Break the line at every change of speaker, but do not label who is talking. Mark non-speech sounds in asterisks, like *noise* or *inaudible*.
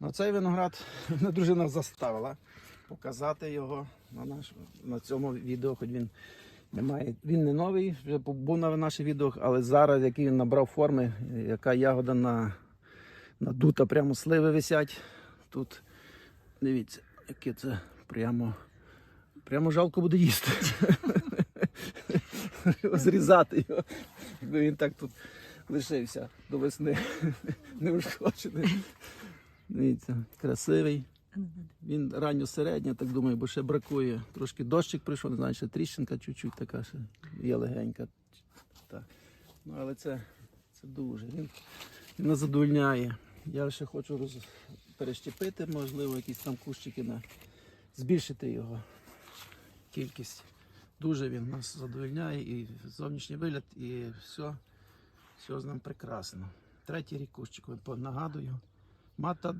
Ну, цей виноград *laughs* мене дружина заставила показати його на, наш, на цьому відео, хоч він не. Він не новий, вже був на наших відео, але зараз, який він набрав форми, яка ягода на, надута, прямо сливи висять. Тут дивіться, яке це прямо, прямо жалко буде їсти. *laughs* Зрізати його, якби він так тут лишився до весни, *laughs* неушкоджений. Дивіться, красивий. Він ранньо середній, так думаю, бо ще бракує. Трошки дощик прийшов, не знаю, ще тріщинка чуть-чуть така ще є легенька. Так. Ну, але це, це дуже. Він, він нас задовольняє. Я ще хочу роз... перещепити, можливо, якісь там кущики на збільшити його кількість. Дуже він нас задовольняє і зовнішній вигляд, і все, все з ним прекрасно. Третій рік кущик, нагадую. Мата